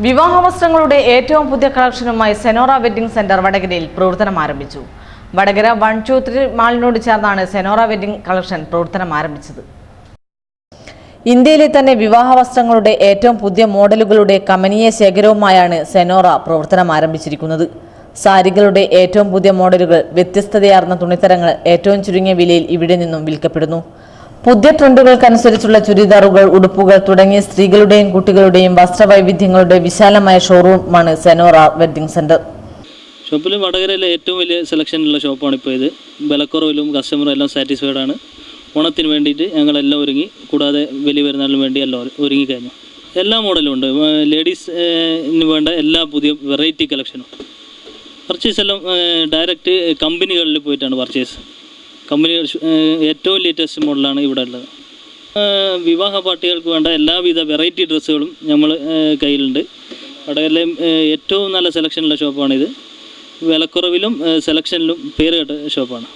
വിവാഹ വസ്ത്രങ്ങളുടെ ഏറ്റവും പുതിയ കളക്ഷനുമായി സെനോറ വെഡിംഗ് സെന്റർ വടകരയിൽ പ്രവർത്തനം ആരംഭിച്ചു. വടകര വൺ ടു ത്രീ മാളിനോട് ചേർന്നാണ് സെനോറ വെഡിംഗ് കളക്ഷൻ പ്രവർത്തനം ആരംഭിച്ചത്. ഇന്ത്യയിലെ തന്നെ വിവാഹ വസ്ത്രങ്ങളുടെ ഏറ്റവും പുതിയ മോഡലുകളുടെ കമനീയ ശേഖരവുമായാണ് സെനോറ പ്രവർത്തനം ആരംഭിച്ചിരിക്കുന്നത്. സാരികളുടെ ഏറ്റവും പുതിയ മോഡലുകൾ വ്യത്യസ്തതയാർന്ന തുണിത്തരങ്ങൾ ഏറ്റവും ചുരുങ്ങിയ വിലയിൽ ഇവിടെ നിന്നും വിൽക്കപ്പെടുന്നു. പുതിയ ട്രെൻഡുകൾക്കനുസരിച്ചുള്ള ചുരിദാറുകൾ ഉടുപ്പുകൾ തുടങ്ങിയ സ്ത്രീകളുടെയും കുട്ടികളുടെയും വസ്ത്രവൈവിധ്യങ്ങളുടെ വിശാലമായ ഷോറൂമാണ് സെനോറ വെഡ്ഡിംഗ് സെന്റർ. ഷോപ്പിൽ വടകരയിലെ ഏറ്റവും വലിയ സെലക്ഷനുള്ള ഷോപ്പാണ് ഇപ്പോൾ ഇത്. വിലക്കുറവിലും കസ്റ്റമറും എല്ലാം സാറ്റിസ്ഫൈഡ് ആണ്. ഓണത്തിന് വേണ്ടിയിട്ട് ഞങ്ങളെല്ലാം ഒരുങ്ങി കൂടാതെ വലിയ പെരുന്നാളിന് വേണ്ടി എല്ലാം ഒരുങ്ങി കഴിഞ്ഞു എല്ലാ മോഡലും ഉണ്ട്. ലേഡീസിന് വേണ്ട എല്ലാ പുതിയ വെറൈറ്റി കളക്ഷനും പർച്ചേസ് എല്ലാം ഡയറക്റ്റ് കമ്പനികളിൽ പോയിട്ടാണ് പർച്ചേസ് കമ്പനികൾ ഏറ്റവും ലേറ്റസ്റ്റ് മോഡലാണ് ഇവിടെ ഉള്ളത്. വിവാഹ പാർട്ടികൾക്ക് വേണ്ട എല്ലാവിധ വെറൈറ്റി ഡ്രസ്സുകളും നമ്മൾ കയ്യിലുണ്ട്. വടകരയിലെ ഏറ്റവും നല്ല സെലക്ഷനുള്ള ഷോപ്പാണിത് വിലക്കുറവിലും സെലക്ഷനിലും പേര് കേട്ട ഷോപ്പാണ്